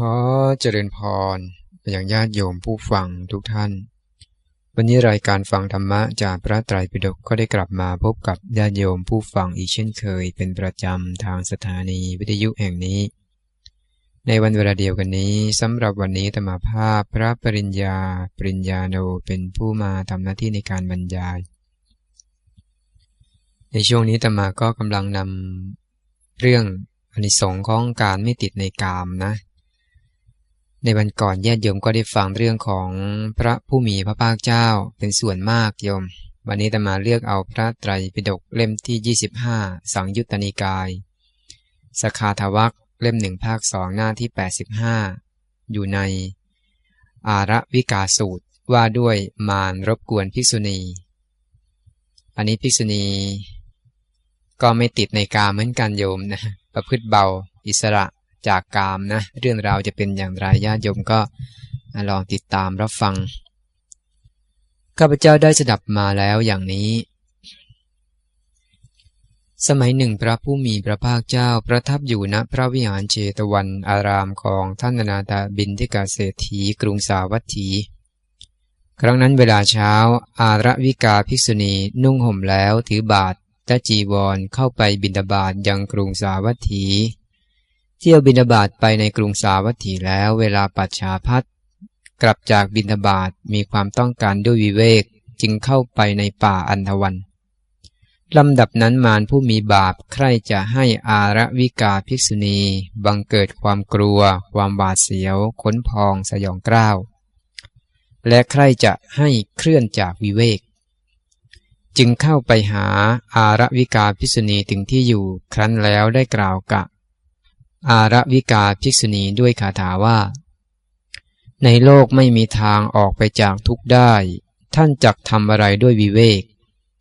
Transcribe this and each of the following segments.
ขอเจริญพรอย่างญาติโยมผู้ฟังทุกท่าน วันนี้รายการฟังธรรมะจากพระไตรปิฎกก็ได้กลับมาพบกับญาติโยมผู้ฟังอีกเช่นเคย เป็นประจำทางสถานีวิทยุแห่งนี้ ในวันเวลาเดียวกันนี้สำหรับวันนี้ธรรมาภาพพระปริญญา ปริญญาโนเป็นผู้มาทำหน้าที่ในการบรรยาย ในช่วงนี้ธรรมาก็กำลังนำเรื่องอนิสงค์ของการไม่ติดในกามนะ ในวันก่อนญาติโยมก็ได้ฟังเรื่องของพระผู้มีพระภาคเจ้าเป็นส่วนมากโยม วันนี้จะมาเลือกเอาพระไตรปิฎกเล่มที่ 25 สังยุตตนิกาย สคาทวักเล่มหนึ่งภาคสองหน้าที่ 85 อยู่ใน อาระวิกาสูตรว่าด้วยมารรบกวนภิกษุณี อันนี้ภิกษุณี ก็ไม่ติดในกาเหมือนกันโยมนะประพฤติเบาอิสระ จากกามนะ เรื่องราวจะเป็นอย่างไรญาติโยมก็ลองติดตามรับฟัง ข้าพเจ้าได้สดับมาแล้วอย่างนี้ สมัยหนึ่งพระผู้มีพระภาคเจ้าประทับอยู่ณพระวิหารเจตวันอารามของท่านนาตาบินทิกาเศรษฐีกรุงสาวัตถี ครั้งนั้นเวลาเช้า อาระวิกาภิกษุณีนุ่งห่มแล้วถือบาทและจีวรเข้าไปบินาบาตยังกรุงสาวัตถี เที่ยวบินาบาตไปในกรุงสาวัตถีแล้วเวลาปัจฉาพัดกลับจากบินาบาตมีความต้องการด้วยวิเวกจึงเข้าไปในป่าอันธวันลำดับนั้นมารผู้มีบาปใครจะให้อาระวิกาภิกษุณี บังเกิดความกลัว ความบาดเสียวขนพองสยองกล้าว และใครจะให้เคลื่อนจากวิเวก จึงเข้าไปหาอาระวิกาภิกษุณีถึงที่อยู่ ครั้นแล้วได้กล่าวกับ อาระวิกาภิกษุณีด้วยคาถาว่า ในโลกไม่มีทางออกไปจากทุกได้ ท่านจักทำอะไรด้วยวิเวก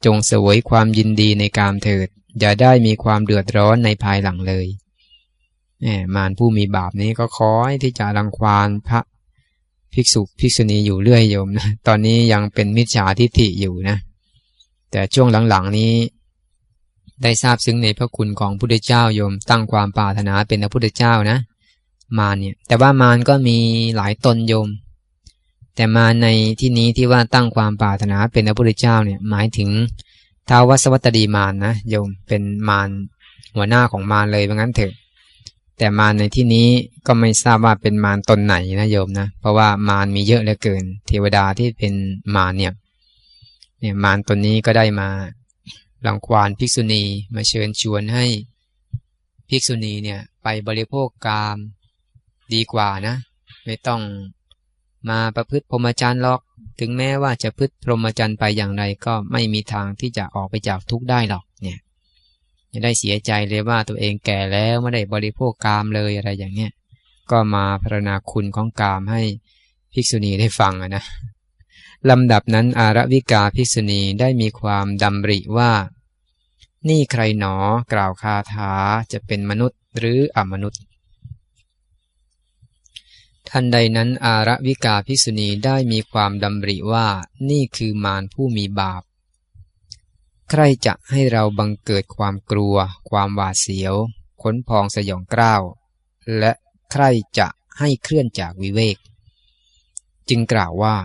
จงเสวยความยินดีในกามเถิด อย่าได้มีความเดือดร้อนในภายหลังเลยแหมมารผู้มีบาปนี้ก็คอยที่จะรังควานพระภิกษุภิกษุณีอยู่เรื่อยโยมนะ ตอนนี้ยังเป็นมิจฉาทิฏฐิอยู่นะ แต่ช่วงหลังๆนี้ ได้ทราบซึ้งในพระคุณของพุทธเจ้าโยมตั้งความปรารถนาเป็นพระพุทธเจ้านะ มารเนี่ย แต่ว่ามารก็มีหลายตนโยม แต่มาในที่นี้ที่ว่าตั้งความปรารถนาเป็นพระพุทธเจ้าเนี่ยหมายถึงท้าววสวัตดีมารนนะโยมเป็นมารหัวหน้าของมารเลยว่างั้นเถอะ แต่มารในที่นี้ก็ไม่ทราบว่าเป็นมารตนไหนนะโยมนะ เพราะว่ามารมีเยอะเหลือเกิน เทวดาที่เป็นมารเนี่ยเนี่ยมารตนนี้ก็ได้มา หลังควานภิกษุณีมาเชิญชวนให้ภิกษุณีเนี่ยไปบริโภคกามดีกว่านะ ไม่ต้องมาประพฤติพรหมจรรย์หรอก ถึงแม้ว่าจะพฤติพรหมจรรย์ไปอย่างไรก็ไม่มีทางที่จะออกไปจากทุกข์ได้หรอกเนี่ยจะได้เสียใจเลยว่าตัวเองแก่แล้วไม่ได้บริโภคกามเลยอะไรอย่างเนี้ยก็มาพรณนาคุณของกามให้ภิกษุณีได้ฟังนะลำดับนั้นอารวิกาภิกษุณีได้มีความดำริว่า นี่ใครหนอกล่าวคาถาจะเป็นมนุษย์หรืออมนุษย์ ทันใดนั้นอารวิกาภิกษุณีได้มีความดำริว่านี่คือมารผู้มีบาป ใครจะให้เราบังเกิดความกลัว ความหวาดเสียว ขนพองสยองกล้าว และใครจะให้เคลื่อนจากวิเวก จึงกล่าวว่า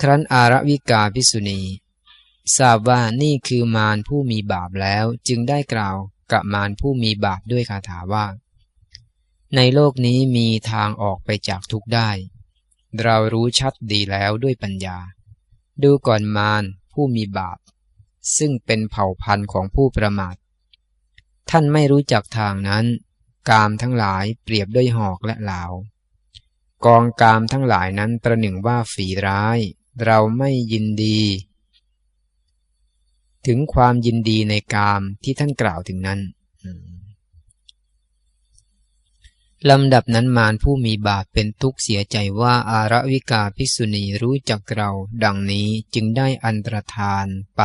ครั้นอารวิกาพิสุณี ทราบว่านี่คือมารผู้มีบาปแล้วจึงได้กล่าวกับมารผู้มีบาปด้วยคาถาว่า ในโลกนี้มีทางออกไปจากทุกได้ เรารู้ชัดดีแล้วด้วยปัญญา ดูก่อนมารผู้มีบาป ซึ่งเป็นเผ่าพันธุ์ของผู้ประมาท ท่านไม่รู้จักทางนั้น กามทั้งหลายเปรียบด้วยหอกและเหลากองกามทั้งหลายนั้นประหนึ่งว่าฝีร้าย เราไม่ยินดี ถึงความยินดีในกามที่ท่านกล่าวถึงนั้นลำดับนั้นมารผู้มีบาปเป็นทุกข์เสียใจว่าอารวิกาภิกษุณีรู้จักเรา ดังนี้จึงได้อันตรธานไป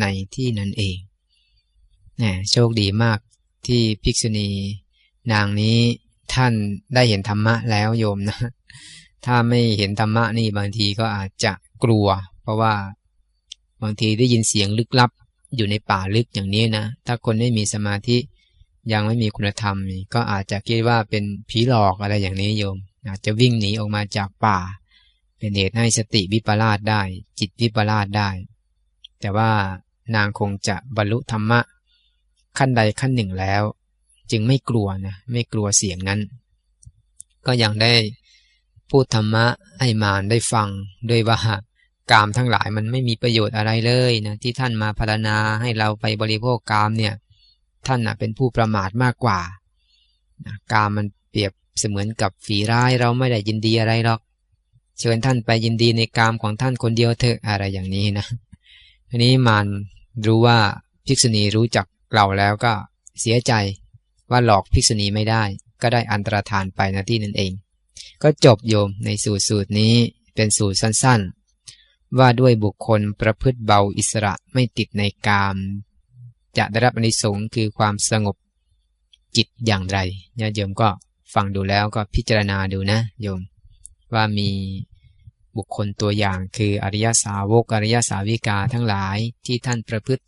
ในที่นั้นเองแหมโชคดีมากที่ภิกษุณี นางนี้ท่านได้เห็นธรรมะแล้วโยมนะ ถ้าไม่เห็นธรรมะนี่บางทีก็อาจจะกลัว เพราะว่า บางทีได้ยินเสียงลึกลับ อยู่ในป่าลึกอย่างนี้นะ ถ้าคนไม่มีสมาธิยังไม่มีคุณธรรม ก็อาจจะคิดว่าเป็นผีหลอกอะไรอย่างนี้โยม อาจจะวิ่งหนีออกมาจากป่า เป็นเหตุให้สติวิปลาสได้ จิตวิปลาสได้ แต่ว่านางคงจะบรรลุธรรมะ ขั้นใดขั้นหนึ่งแล้ว จึงไม่กลัวนะไม่กลัวเสียงนั้น ก็ยังได้พูดธรรมะให้มารได้ฟังด้วยว่า กามทั้งหลายมันไม่มีประโยชน์อะไรเลยนะที่ท่านมาพัฒนาให้เราไปบริโภคกามเนี่ยท่านนะเป็นผู้ประมาทมากกว่านะกามมันเปรียบเสมือนกับฝีร้ายเราไม่ได้ยินดีอะไรหรอก เชิญท่านไปยินดีในกามของท่านคนเดียวเถอะอะไรอย่างนี้นะทีนี้มันรู้ว่าภิกษุณีรู้จักเราแล้วก็เสียใจว่าหลอกภิกษุณีไม่ได้ ก็ได้อันตรธานไปนะที่นั่นเอง ก็จบโยมในสูตรสูตรนี้เป็นสูตรสั้นๆ ว่าด้วยบุคคลประพฤติเบาอิสระไม่ติดในกาม จะได้รับอนิสงส์คือความสงบจิตอย่างไรญาโยมก็ฟังดูแล้วก็พิจารณาดูนะโยม ว่ามีบุคคลตัวอย่างคืออริยสาวกอริยสาวิกาทั้งหลายที่ท่านประพฤติ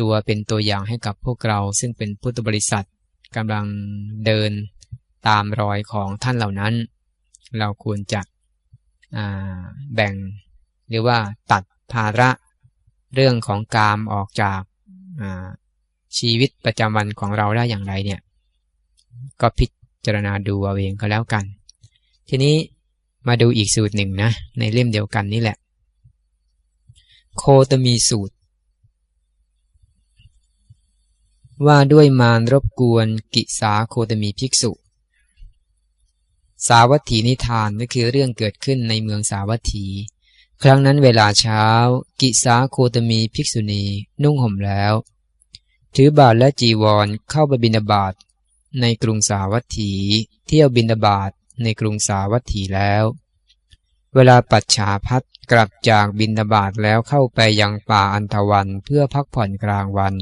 ตัวเป็นตัวอย่างให้กับพวกเรา ซึ่งเป็นพุทธบริษัทกำลังเดินตามรอยของท่านเหล่านั้น เราควรจะแบ่ง หรือว่าตัดภาระเรื่องของกามออกจากชีวิตประจำวันของเราได้อย่างไรเนี่ย ก็พิจารณาดูเอาเองก็แล้วกัน ทีนี้มาดูอีกสูตรหนึ่งนะ ในเล่มเดียวกันนี่แหละ โคตมีสูตร ว่าด้วยมารรบกวนกิสาโคตมีภิกษุ สาวัตถีนิทานก็คือเรื่องเกิดขึ้นในเมืองสาวัตถี ครั้งนั้นเวลาเช้า กิสาโคตมีภิกษุณีนุ่งห่มแล้ว ถือบาทและจีวรเข้าไปบินาบาตในกรุงสาวัตถี เที่ยวบินาบาตในกรุงสาวัตถีแล้ว เวลาปัจฉาพัดกลับจากบินาบาตแล้วเข้าไปยังป่าอันธวันเพื่อพักผ่อนกลางวัน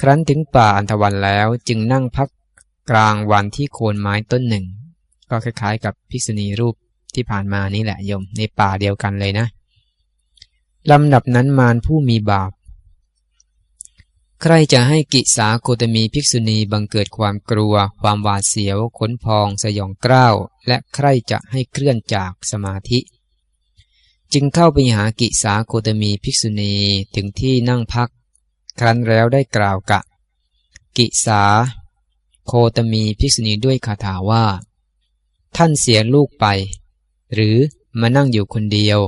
ครั้นถึงป่าอันธวันแล้วจึงนั่งพักกลางวันที่โคนไม้ต้นหนึ่ง ก็คล้ายๆ กับภิกษุณีรูป ที่ผ่านมานี่แหละโยมในป่าเดียวกันเลยนะลำดับนั้นมารผู้มีบาป ใครจะให้กิสาโคตมีภิกษุณีบังเกิดความกลัว ความหวาดเสียว ขนพอง สยองกล้าว และใครจะให้เคลื่อนจากสมาธิ จึงเข้าไปหากิสาโคตมีภิกษุณีถึงที่นั่งพัก ครั้นแล้วได้กล่าวกะ กิสา โคตมีภิกษุณีด้วยคาถาว่า ท่านเสียลูกไป หรือมานั่งอยู่คนเดียว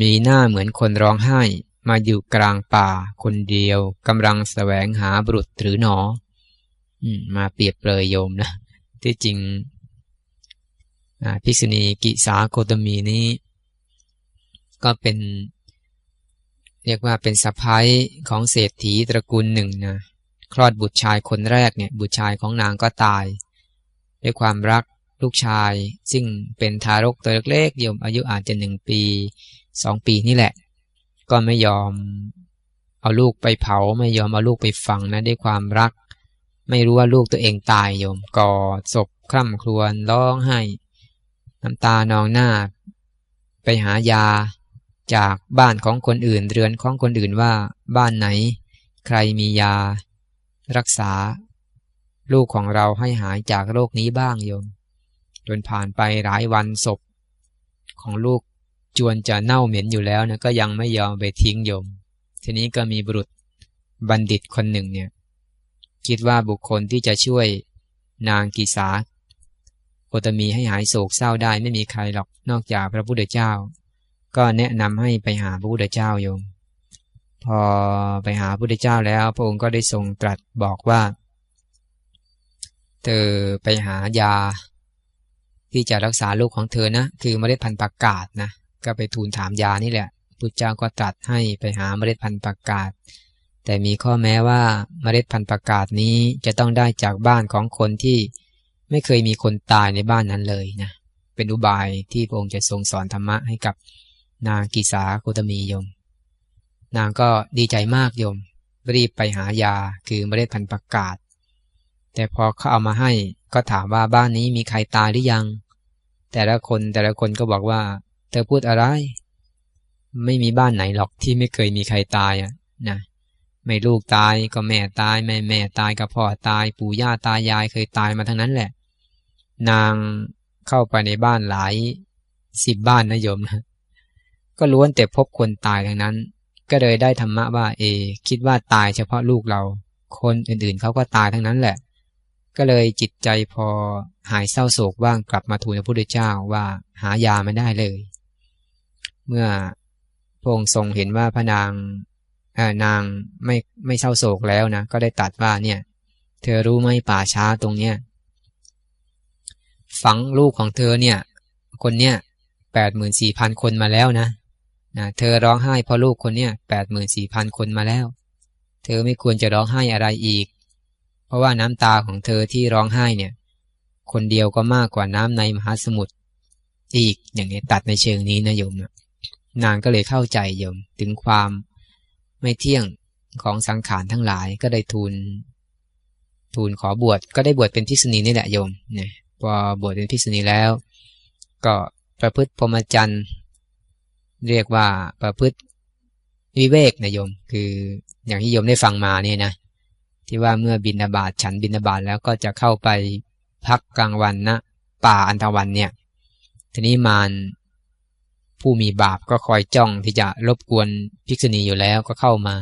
มีหน้าเหมือนคนร้องไห้ มาอยู่กลางป่าคนเดียวกำลังแสวงหาบุตรหรือหนอมาเปรียบเปรยโยมนะ ที่จริงภิกษุณีกิสาโคตมีนี้ ก็เป็น เรียกว่าเป็นสะพ้ายของเศรษฐีตระกูลหนึ่งนะคลอดบุตรชายคนแรกเนี่ย บุตรชายของนางก็ตาย ด้วยความรัก ลูกชาย ซึ่งเป็นทารกตัวเล็กๆยมอายุอาจจะหนึ่งปีสองปีนี่แหละ ก็ไม่ยอมเอาลูกไปเผาไม่ยอมเอาลูกไปฝังนะด้วยความรัก ไม่รู้ว่าลูกตัวเองตายโยมกอดศพคร่ำครวญร้องไห้ น้ำตานองหน้า ไปหายาจากบ้านของคนอื่น เรือนของคนอื่นว่าบ้านไหน ใครมียา รักษา ลูกของเราให้หายจากโรคนี้บ้างโยม จนผ่านไปหลายวันศพของลูกจวนจะเน่าเหม็นอยู่แล้วนะก็ยังไม่ยอมไปทิ้งโยม ทีนี้ก็มีบุรุษบัณฑิตคนหนึ่งเนี่ยคิดว่าบุคคลที่จะช่วยนางกีสาโคตมีให้หายโศกเศร้าได้ไม่มีใครหรอกนอกจากพระพุทธเจ้า ก็แนะนำให้ไปหาพระพุทธเจ้าโยม พอไปหาพระพุทธเจ้าแล้ว พระองค์ก็ได้ทรงตรัสบอกว่า เธอไปหายา ที่จะรักษาลูกของเธอนะ คือเมล็ดพันธุ์ประกาศนะ ก็ไปทูลถามยานี่แหละพุทธเจ้าก็ตรัสให้ไปหาเมล็ดพันธุ์ประกาศแต่มีข้อแม้ว่าเมล็ดพันธุ์ประกาศนี้จะต้องได้จากบ้านของคนที่ไม่เคยมีคนตายในบ้านนั้นเลยนะ เป็นอุบายที่พระองค์จะทรงสอนธรรมะให้กับนางกิสาโคตมีโยม นางก็ดีใจมากโยม รีบไปหายาคือเมล็ดพันธุ์ประกาศแต่พอเขาเอามาให้ ก็ถามว่าบ้านนี้มีใครตายหรือยัง แต่ละคนแต่ละคนก็บอกว่า เธอพูดอะไร ไม่มีบ้านไหนหรอกที่ไม่เคยมีใครตายอะนะไม่ลูกตายก็แม่ตายแม่แม่ตายก็พ่อตายปู่ย่าตายายเคยตายมาทั้งนั้นแหละ นางเข้าไปในบ้านหลายสิบบ้านนะโยมนะก็ล้วนแต่พบคนตายทั้งนั้น ก็เลยได้ธรรมะว่าเอ คิดว่าตายเฉพาะลูกเรา คนอื่นๆเขาก็ตายทั้งนั้นแหละ ก็เลยจิตใจพอหายเศร้าโศกว่างกลับมาทูลพระพุทธเจ้าว่าหายาไม่ได้เลย เมื่อพระองค์ทรงเห็นว่าพระนางนางไม่ไม่เศร้าโศกแล้วนะก็ได้ตัดว่าเนี่ย เธอรู้ไหมป่าช้าตรงเนี้ยฝังลูกของเธอเนี่ย คนเนี้ยแปดหมื่นสี่พันคนมาแล้วนะนะเธอร้องไห้เพราะลูกคนเนี้ยแปดหมื่นสี่พันคนมาแล้ว เธอไม่ควรจะร้องไห้อะไรอีก เพราะว่าน้ำตาของเธอที่ร้องไห้เนี่ย คนเดียวก็มากกว่าน้ำในมหาสมุทรอีกอย่างนี้ตัดในเชิงนี้นะโยมนะนางก็เลยเข้าใจโยมถึงความไม่เที่ยงของสังขารทั้งหลายก็ได้ทูล ทูลขอบวชก็ได้บวชเป็นพิษณีนี่แหละโยมเนี่ยพอบวชเป็นพิษณีแล้ว ก็ประพฤติพรหมจรรย์เรียกว่าประพฤติวิเวกนะโยม คืออย่างที่โยมได้ฟังมาเนี่ยนะ ที่ว่าเมื่อบินาบาตฉันบินาบาตแล้วก็จะเข้าไปพักกลางวันนะป่าอันทวันเนี่ย ทีนี้มารผู้มีบาปก็คอยจ้องที่จะรบกวนภิกษุณีอยู่แล้วก็เข้ามา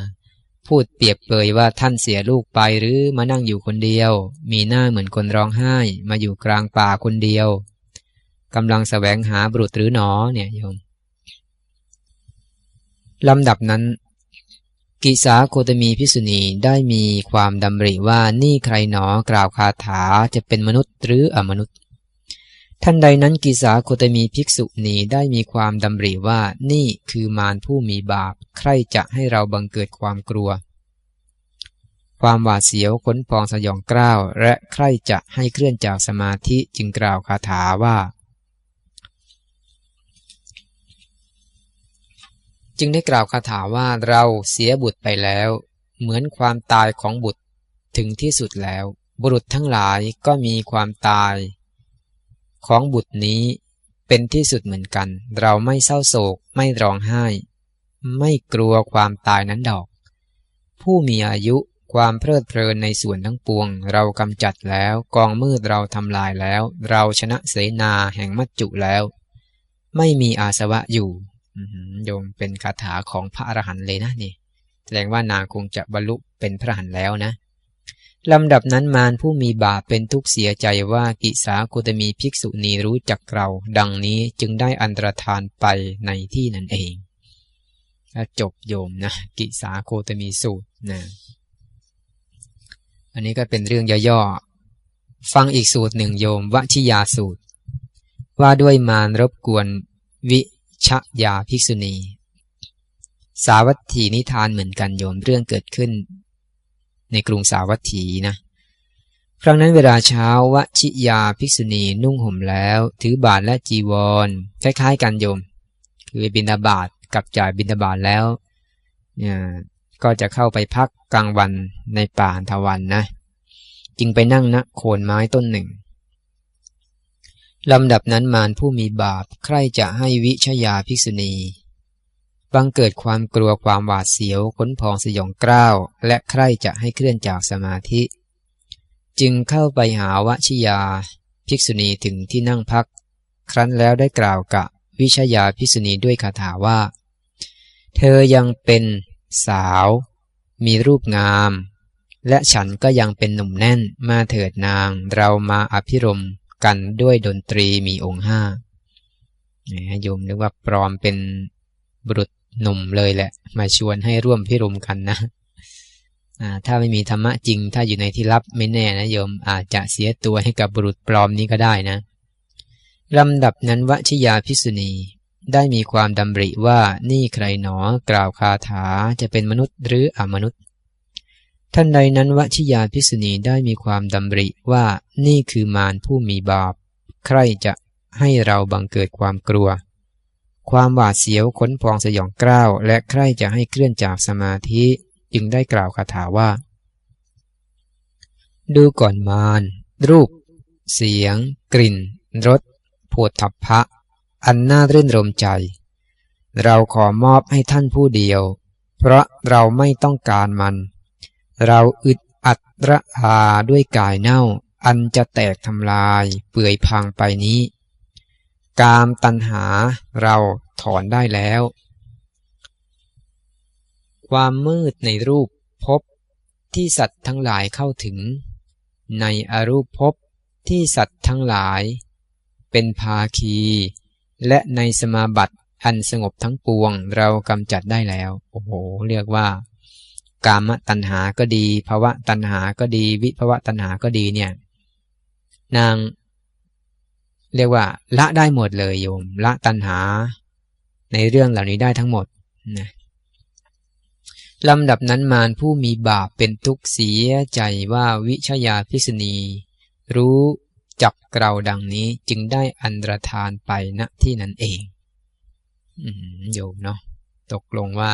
พูดเปรียบเปยว่าท่านเสียลูกไปหรือมานั่งอยู่คนเดียว มีหน้าเหมือนคนร้องไห้ มาอยู่กลางป่าคนเดียวกำลังสแสวงหาบุรุษหรือหนอเนี่ยโยมลำดับนั้น กิสาโคตมีพิสุณีได้มีความดำริว่านี่ใครหนอกล่าวคาถาจะเป็นมนุษย์หรืออมนุษย์ ท่านใดนั้นกิสาโคตมีภิกษุณีได้มีความดำริว่านี่คือมารผู้มีบาป ใครจะให้เราบังเกิดความกลัว ความหวาดเสียวขนพองสยองกล้าว และใครจะให้เคลื่อนจากสมาธิจึงกล่าวคาถาว่า จึงได้กล่าวคาถาว่าเราเสียบุตรไปแล้ว เหมือนความตายของบุตรถึงที่สุดแล้ว บุรุษทั้งหลายก็มีความตาย ของบุตรนี้เป็นที่สุดเหมือนกัน เราไม่เศร้าโศกไม่ร้องไห้ ไม่กลัวความตายนั้นดอก ผู้มีอายุความเพลิดเพลินในส่วนทั้งปวง เรากำจัดแล้วกองมืดเราทำลายแล้ว เราชนะเสนาแห่งมัจจุแล้ว ไม่มีอาสวะอยู่ โยมเป็นคาถาของพระอรหันต์เลยนะนี่ แสดงว่านางคงจะบรรลุเป็นพระอรหันต์แล้วนะลำดับนั้นมารผู้มีบาปเป็นทุกข์เสียใจว่ากิสาโคตมีภิกษุณีรู้จักเรา ดังนี้จึงได้อันตรธานไปในที่นั่นเองจบโยมนะกิสาโคตมีสูตรนะอันนี้ก็เป็นเรื่องย่อๆฟังอีกสูตรหนึ่งโยมวชิยาสูตร ว่าด้วยมารรบกวนวิ ชยาภิกษุณี สาวัตถีนิทานเหมือนกันโยมเรื่องเกิดขึ้น ในกรุงสาวัตถีนะ ครั้งนั้นเวลาเช้าวชิยาภิกษุณีนุ่งห่มแล้ว ถือบาทและจีวร คล้ายๆกันโยม คือบินาบาตกับจ่ายบินาบาตแล้วเนี่ยก็จะเข้าไปพักกลางวันในป่าทวันนะ จึงไปนั่งณโคนไม้ต้นหนึ่ง ลำดับนั้นมารผู้มีบาปใครจะให้วิชยาภิกษุณี บังเกิดความกลัวความหวาดเสียวขนพองสยองกล้าว และใคร่จะให้เคลื่อนจากสมาธิ จึงเข้าไปหาวชิยาภิกษุณีถึงที่นั่งพัก ครั้นแล้วได้กล่าวกับวิชยาภิกษุณีด้วยคาถาว่า เธอยังเป็นสาว มีรูปงาม และฉันก็ยังเป็นหนุ่มแน่นมาเถิดนางเรามาอภิรม กันด้วยดนตรีมีองค์ห้าโยมนึกว่าปลอมเป็นบุรุษหนุ่มเลยแหละ มาชวนให้ร่วมพิรมกันนะถ้าไม่มีธรรมะจริง ถ้าอยู่ในที่ลับไม่แน่นะโยมอาจจะเสียตัวให้กับบุรุษปลอมนี้ก็ได้นะลำดับนั้นวชิยาพิสุณีได้มีความดำริว่านี่ใครหนอกล่าวคาถาจะเป็นมนุษย์หรืออมนุษย์ ท่านใดนั้นวชิยาพิสณีได้มีความดำริว่านี่คือมารผู้มีบาป ใครจะให้เราบังเกิดความกลัว ความหวาดเสียวขนพองสยองกล้าว และใครจะให้เคลื่อนจากสมาธิจึงได้กล่าวคาถาว่า ดูก่อนมารรูป เสียง กลิ่นรสโผฏฐัพพะ อันน่ารื่นรมใจ เราขอมอบให้ท่านผู้เดียว เพราะเราไม่ต้องการมัน เราอึดอัดระอาด้วยกายเน่า อันจะแตกทำลายเปื่อยพังไปนี้ กามตัณหาเราถอนได้แล้ว ความมืดในรูปพบที่สัตว์ทั้งหลายเข้าถึง ในอรูปภพที่สัตว์ทั้งหลาย เป็นภาคี และในสมาบัติอันสงบทั้งปวงเรากำจัดได้แล้ว โอ้โห เรียกว่า กามตัณหาก็ดีภาวะตัณหาก็ดี วิภาวะตัณหาก็ดีเนี่ย นาง เรียกว่า ละได้หมดเลยโยม ละตัณหา ในเรื่องเหล่านี้ได้ทั้งหมดนะลำดับนั้นมารผู้มีบาปเป็นทุกข์เสียใจว่าวิชยาพิษณี รู้จักเราดังนี้จึงได้อันตรธานไปณที่นั้นเองโยมเนาะตกลงว่า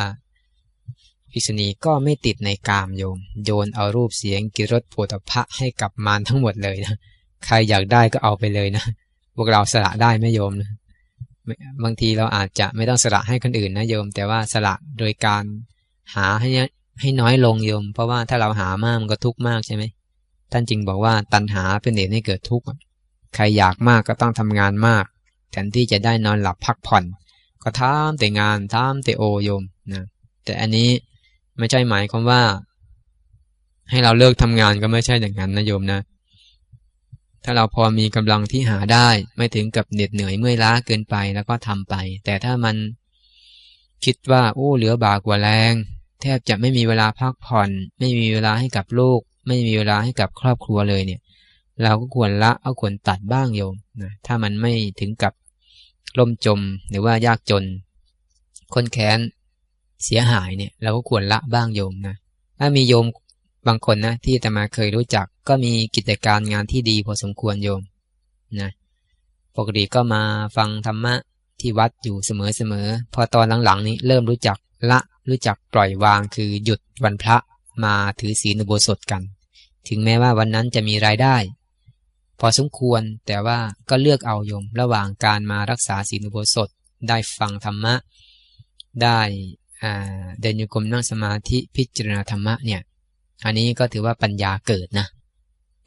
พิษณีก็ไม่ติดในกามโยม โยนเอารูปเสียงกิรสโผฏฐะให้กับมารทั้งหมดเลยนะใครอยากได้ก็เอาไปเลยนะพวกเราสละได้ไหมโยมนะบางทีเราอาจจะไม่ต้องสละให้คนอื่นนะโยม แต่ว่าสละโดยการหาให้ให้น้อยลงโยม เพราะว่าถ้าเราหามากมันก็ทุกข์มากใช่ไหมท่านจึงบอกว่าตัณหาเป็นเหตุให้เกิดทุกข์ใครอยากมากก็ต้องทำงานมาก แทนที่จะได้นอนหลับพักผ่อน ก็ทำแต่งานทำแต่โอโยมนะแต่อันนี้ ไม่ใช่หมายความว่า ให้เราเลิกทำงานก็ไม่ใช่อย่างนั้นนะโยมนะ ถ้าเราพอมีกำลังที่หาได้ ไม่ถึงกับเหน็ดเหนื่อยเมื่อยล้าเกินไปแล้วก็ทำไป แต่ถ้ามันคิดว่าโอ้เหลือบากกว่าแรง แทบจะไม่มีเวลาพักผ่อน ไม่มีเวลาให้กับลูก ไม่มีเวลาให้กับครอบครัวเลยเนี่ย เราก็ควรละเอาควรตัดบ้างโยมนะถ้ามันไม่ถึงกับล่มจมหรือว่ายากจน คนแค้น เสียหายเนี่ยเราก็ควรละบ้างโยมนะถ้ามีโยมบางคนนะที่แต่มาเคยรู้จัก ก็มีกิจการงานที่ดีพอสมควรโยมนะปกติก็มาฟังธรรมะที่วัดอยู่เสมอๆพอตอนหลังๆนี้เริ่มรู้จักละรู้จักปล่อยวางคือหยุดวันพระมาถือศีลอุโบสถกัน ถึงแม้ว่าวันนั้นจะมีรายได้ พอสมควรแต่ว่าก็เลือกเอาโยมระหว่างการมารักษาศีลอุโบสถได้ฟังธรรมะ ได้ เดินโยกมนั่งสมาธิพิจารณาธรรมะเนี่ย อันนี้ก็ถือว่าปัญญาเกิดนะ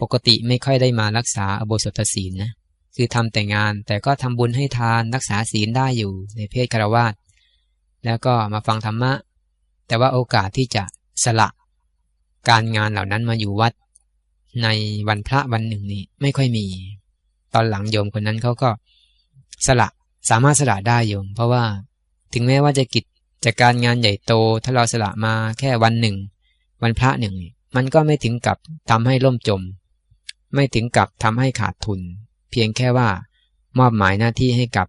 ปกติไม่ค่อยได้มารักษาอโบสถศีลนะคือทำแต่งานแต่ก็ทำบุญให้ทานรักษาศีลได้อยู่ในเพศคารวาสแล้วก็มาฟังธรรมะ แต่ว่าโอกาสที่จะสละการงานเหล่านั้นมาอยู่วัดในวันพระวันหนึ่งนี้ไม่ค่อยมี ตอนหลังโยมคนนั้นเขาก็สละสามารถสละได้โยม เพราะว่าถึงแม้ว่าจะกิจ จากการงานใหญ่โตถ้าเราสละมาแค่วันหนึ่ง วันพระหนึ่ง มันก็ไม่ถึงกับทำให้ล่มจม ไม่ถึงกับทำให้ขาดทุน เพียงแค่ว่ามอบหมายหน้าที่ให้กับ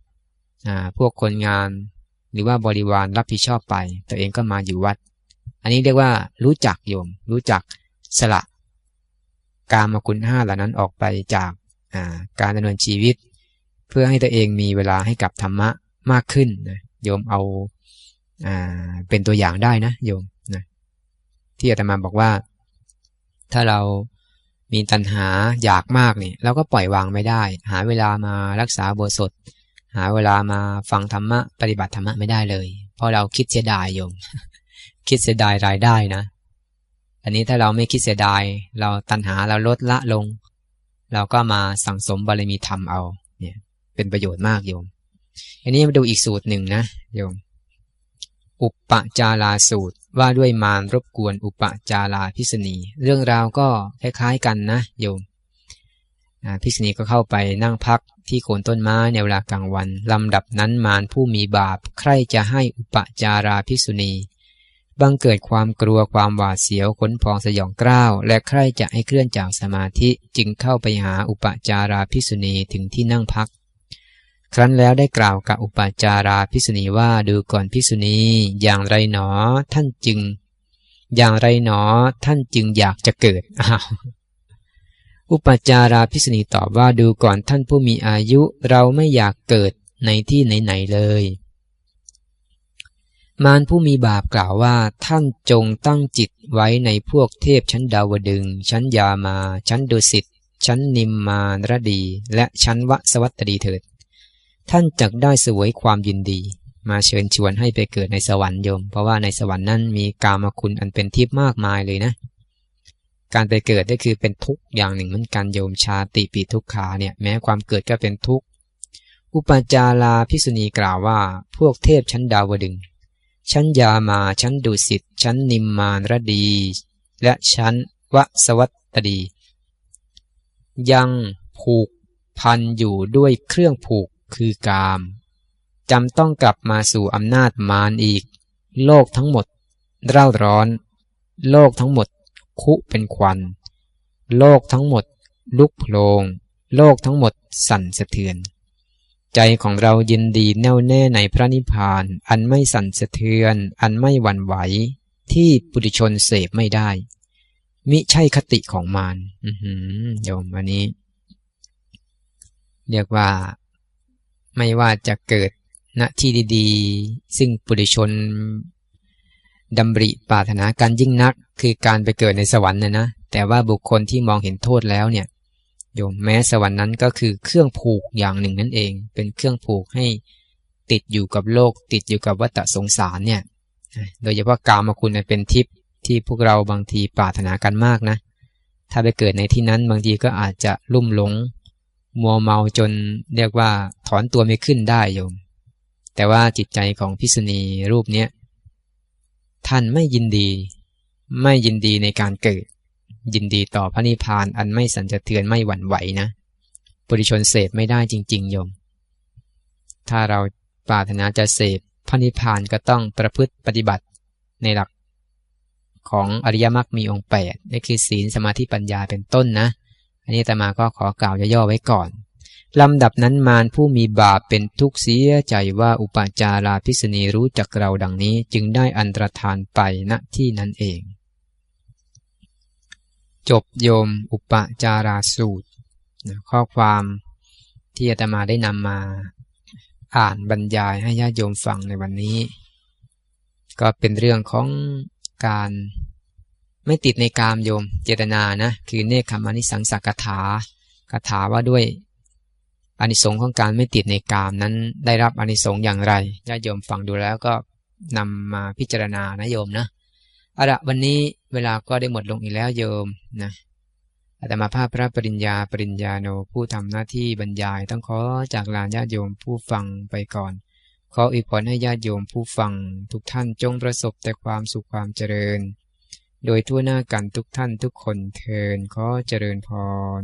พวกคนงาน หรือว่าบริวารรับผิดชอบไป ตัวเองก็มาอยู่วัด อันนี้เรียกว่ารู้จักโยม รู้จักสละ การมาคุณห้าเหล่านั้นออกไปจากการดำเนินชีวิต เพื่อให้ตัวเองมีเวลาให้กับธรรมะมากขึ้นนะโยมเอา เป็นตัวอย่างได้นะโยมนะที่อาตมาบอกว่า ถ้าเรามีตัณหาอยากมากเนี่ยเราก็ปล่อยวางไม่ได้ หาเวลามารักษาบทสดหาเวลามาฟังธรรมะปฏิบัติธรรมะไม่ได้เลย เพราะเราคิดเสียดายโยม คิดเสียดายรายได้นะ อันนี้ถ้าเราไม่คิดเสียดาย เราตัณหาเราลดละลง เราก็มาสั่งสมบารมีธรรมเอา เนี่ย เป็นประโยชน์มากโยม อันนี้มาดูอีกสูตรหนึ่งนะโยม อุปปจาราสูตรว่าด้วยมารรบกวนอุปจาราพิษณี เรื่องราวก็คล้ายๆกันนะโยมพิษณีก็เข้าไปนั่งพักที่โคนต้นไม้ในเวลากลางวัน ลำดับนั้นมารผู้มีบาป ใครจะให้อุปจาราพิสุณีบังเกิดความกลัวความหวาดเสียวขนพองสยองกล้าว และใครจะให้เคลื่อนจากสมาธิจึงเข้าไปหาอุปจาราพิสุณีถึงที่นั่งพัก ครั้นแล้วได้กล่าวกับอุปจาราพิสุณีว่าดูก่อนพิสุณีอย่างไรหนอท่านจึง อย่างไรหนอท่านจึงอยากจะเกิดอ้าวอุปจาราพิษณีตอบว่าดูก่อนท่านผู้มีอายุเราไม่อยากเกิดในที่ไหนๆเลย มารผู้มีบาปกล่าวว่าท่านจงตั้งจิตไว้ในพวกเทพชั้นดาวดึง ชั้นยามา ชั้นดุสิตชั้นนิมมานรดี และชั้นวสวัตดีเถิด ท่านจักได้สวยความยินดี มาเชิญชวนให้ไปเกิดในสวรรค์โยม เพราะว่าในสวรรค์นั้นมีกามคุณอันเป็นทิพย์มากมายเลยนะ การไปเกิดก็คือเป็นทุกข์อย่างหนึ่งเหมือนกันโยมชาติปีทุกขาเนี่ยแม้ความเกิดก็เป็นทุกข์อุปจาราพิษุณีกล่าวว่าพวกเทพชั้นดาวดึง ชั้นยามาชั้นดุสิตชั้นนิมมานรดี และชั้นวสวัตดี ยังผูกพันอยู่ด้วยเครื่องผูก คือกามจำต้องกลับมาสู่อำนาจมารอีก โลกทั้งหมด เร่าร้อน โลกทั้งหมด คุเป็นควัน โลกทั้งหมด ลุกโผลง โลกทั้งหมดสั่นสะเทือน ใจของเรายินดีแน่วแน่ในพระนิพพาน อันไม่สั่นสะเทือน อันไม่หวั่นไหว ที่ปุถุชนเสพไม่ได้ มิใช่คติของมารโยมอันนี้ เรียกว่า ไม่ว่าจะเกิดณที่ดีๆ ซึ่งปุถุชนดำริปรารถนาการยิ่งนัก คือการไปเกิดในสวรรค์นะนะ แต่ว่าบุคคลที่มองเห็นโทษแล้วเนี่ยโยมแม้สวรรค์นั้นก็คือเครื่องผูกอย่างหนึ่งนั่นเอง เป็นเครื่องผูกให้ติดอยู่กับโลก ติดอยู่กับวัฏสงสารเนี่ย โดยเฉพาะกามคุณเป็นทิพย์ที่พวกเราบางทีปรารถนากันมากนะ ถ้าไปเกิดในที่นั้นบางทีก็อาจจะลุ่มหลง มัวเมาจนเรียกว่าถอนตัวไม่ขึ้นได้โยม แต่ว่าจิตใจของพิษณีรูปเนี้ยท่านไม่ยินดี ไม่ยินดีในการเกิด ยินดีต่อพระนิพพานอันไม่สันจะเทือนไม่หวั่นไหวนะปุถุชนเสพไม่ได้จริง ๆ โยม ถ้าเราปรารถนาจะเสพพระนิพพานก็ต้องประพฤติปฏิบัติในหลักของอริยมรรคมีองค์แปดนี่คือศีลสมาธิปัญญาเป็นต้นนะ อันนี้ตมาก็ขอกล่าวย่อๆไว้ก่อน ลำดับนั้นมารผู้มีบาปเป็นทุกข์เสียใจว่าอุปจาราพิษณีรู้จักเราดังนี้ จึงได้อันตรธานไปณที่นั้นเอง จบโยมอุปจาราสูตร ข้อความที่อาตมาได้นำมา อ่านบรรยายให้ญาติโยมฟังในวันนี้ ก็เป็นเรื่องของการ ไม่ติดในกามโยมเจตนานะ คือเนคขมานิสังสักถาคาถาว่าด้วยอานิสงส์ของการไม่ติดในกามนั้นได้รับอานิสงส์อย่างไรญาติโยมฟังดูแล้วก็นำมาพิจารณานะโยมนะเอาละวันนี้เวลาก็ได้หมดลงอีกแล้วโยมนะอาตมาภาพพระปริญญาปริญญาโนผู้ทำหน้าที่บรรยาย ต้องขอจากลานญาติโยมผู้ฟังไปก่อน ขออีกพรให้ญาติโยมผู้ฟังทุกท่านจงประสบแต่ความสุขความเจริญ โดยทั่วหน้ากันทุกท่านทุกคนเทินขอเจริญพร